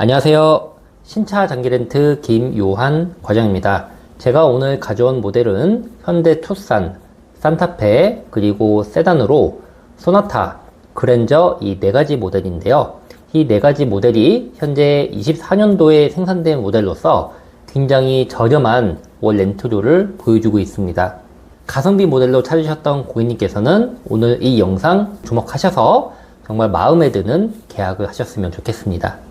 안녕하세요. 신차 장기 렌트 김요한 과장입니다. 제가 오늘 가져온 모델은 현대 투싼, 산타페, 그리고 세단으로 소나타, 그랜저 이 네 가지 모델인데요. 이 네 가지 모델이 현재 24년도에 생산된 모델로서 굉장히 저렴한 월 렌트료를 보여주고 있습니다. 가성비 모델로 찾으셨던 고객님께서는 오늘 이 영상 주목하셔서 정말 마음에 드는 계약을 하셨으면 좋겠습니다.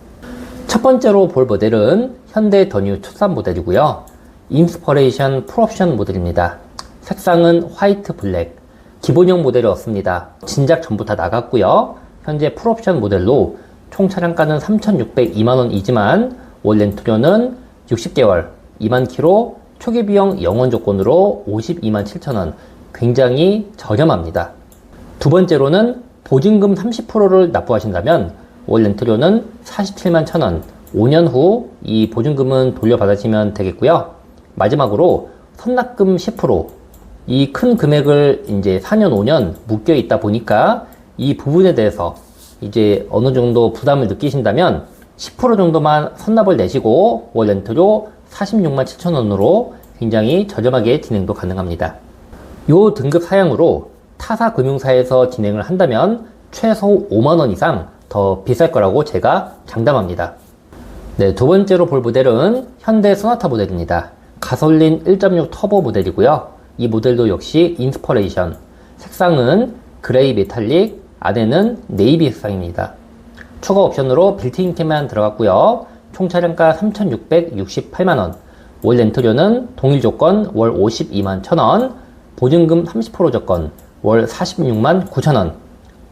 첫 번째로 볼 모델은 현대 더뉴 투싼 모델이고요. 인스퍼레이션 풀옵션 모델입니다. 색상은 화이트 블랙. 기본형 모델이 없습니다. 진작 전부 다 나갔고요. 현재 풀옵션 모델로 총 차량가는 3,602만원이지만 월 렌트료는 60개월 2만 킬로 초기 비용 영원 조건으로 52만 7천원 굉장히 저렴합니다. 두 번째로는 보증금 30%를 납부하신다면 월 렌트료는 47만 1천원 5년 후 이 보증금은 돌려받으시면 되겠고요. 마지막으로 선납금 10%이 큰 금액을 이제 4년 5년 묶여 있다 보니까 이 부분에 대해서 이제 어느 정도 부담을 느끼신다면 10% 정도만 선납을 내시고 월 렌트료 46만 7천 원으로 굉장히 저렴하게 진행도 가능합니다. 요 등급 사양으로 타사 금융사에서 진행을 한다면 최소 5만 원 이상 더 비쌀 거라고 제가 장담합니다. 네, 두 번째로 볼 모델은 현대 소나타 모델입니다. 가솔린 1.6 터보 모델이고요. 이 모델도 역시 인스퍼레이션. 색상은 그레이 메탈릭, 안에는 네이비 색상입니다. 추가 옵션으로 빌트인 캠만 들어갔고요. 총 차량가 3,668만원. 월 렌트료는 동일 조건 월 52만 1,000원. 보증금 30% 조건 월 46만 9천원.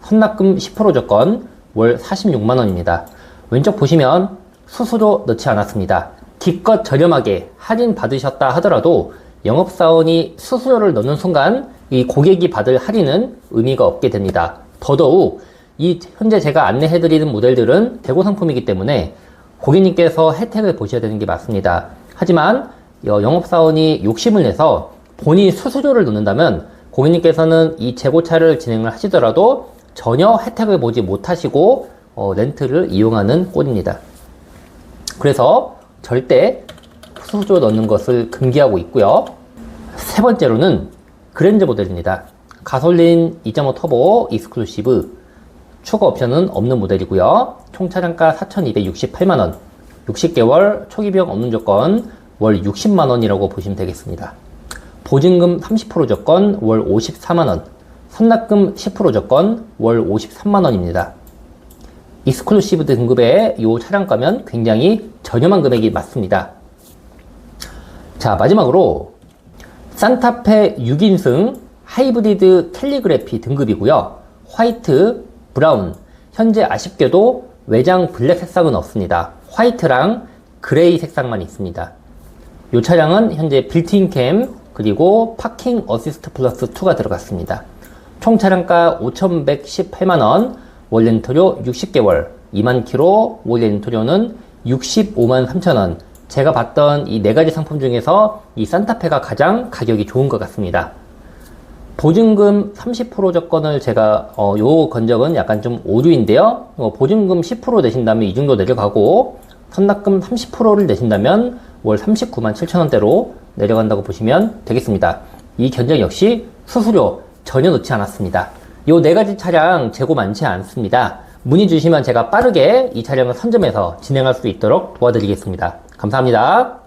선납금 10% 조건 월 46만원입니다. 왼쪽 보시면 수수료 넣지 않았습니다. 기껏 저렴하게 할인 받으셨다 하더라도 영업사원이 수수료를 넣는 순간 이 고객이 받을 할인은 의미가 없게 됩니다. 더더욱 이 현재 제가 안내해드리는 모델들은 대고 상품이기 때문에 고객님께서 혜택을 보셔야 되는 게 맞습니다. 하지만 영업사원이 욕심을 내서 본인 수수료를 넣는다면 고객님께서는 이 재고차를 진행을 하시더라도 전혀 혜택을 보지 못하시고 어, 렌트를 이용하는 꼴입니다. 그래서 절대 수수료 넣는 것을 금기하고 있고요. 세 번째로는 그랜저 모델입니다. 가솔린 2.5 터보 익스클루시브 추가 옵션은 없는 모델이고요. 총 차량가 4,268만원 60개월 초기 비용 없는 조건 월 60만원이라고 보시면 되겠습니다. 보증금 30% 조건 월 54만원 선납금 10% 조건 월 53만원입니다. 익스클루시브 등급의 이 차량가면 굉장히 저렴한 금액이 맞습니다. 자, 마지막으로 산타페 6인승 하이브리드 캘리그래피 등급이고요. 화이트, 브라운, 현재 아쉽게도 외장 블랙 색상은 없습니다. 화이트랑 그레이 색상만 있습니다. 이 차량은 현재 빌트인 캠 그리고 파킹 어시스트 플러스 2가 들어갔습니다. 총 차량가 5,118만원, 월 렌터료 60개월, 2만 킬로, 월 렌터료는 65만 3천원. 제가 봤던 이 네 가지 상품 중에서 이 산타페가 가장 가격이 좋은 것 같습니다. 보증금 30% 조건을 제가 어, 요 건적은 약간 좀 오류인데요. 어, 보증금 10% 내신다면 이 정도 내려가고 선납금 30%를 내신다면 월 39만 7천 원대로 내려간다고 보시면 되겠습니다. 이 견적 역시 수수료 전혀 넣지 않았습니다. 요 네 가지 차량 재고 많지 않습니다. 문의 주시면 제가 빠르게 이 차량을 선점해서 진행할 수 있도록 도와드리겠습니다. 감사합니다.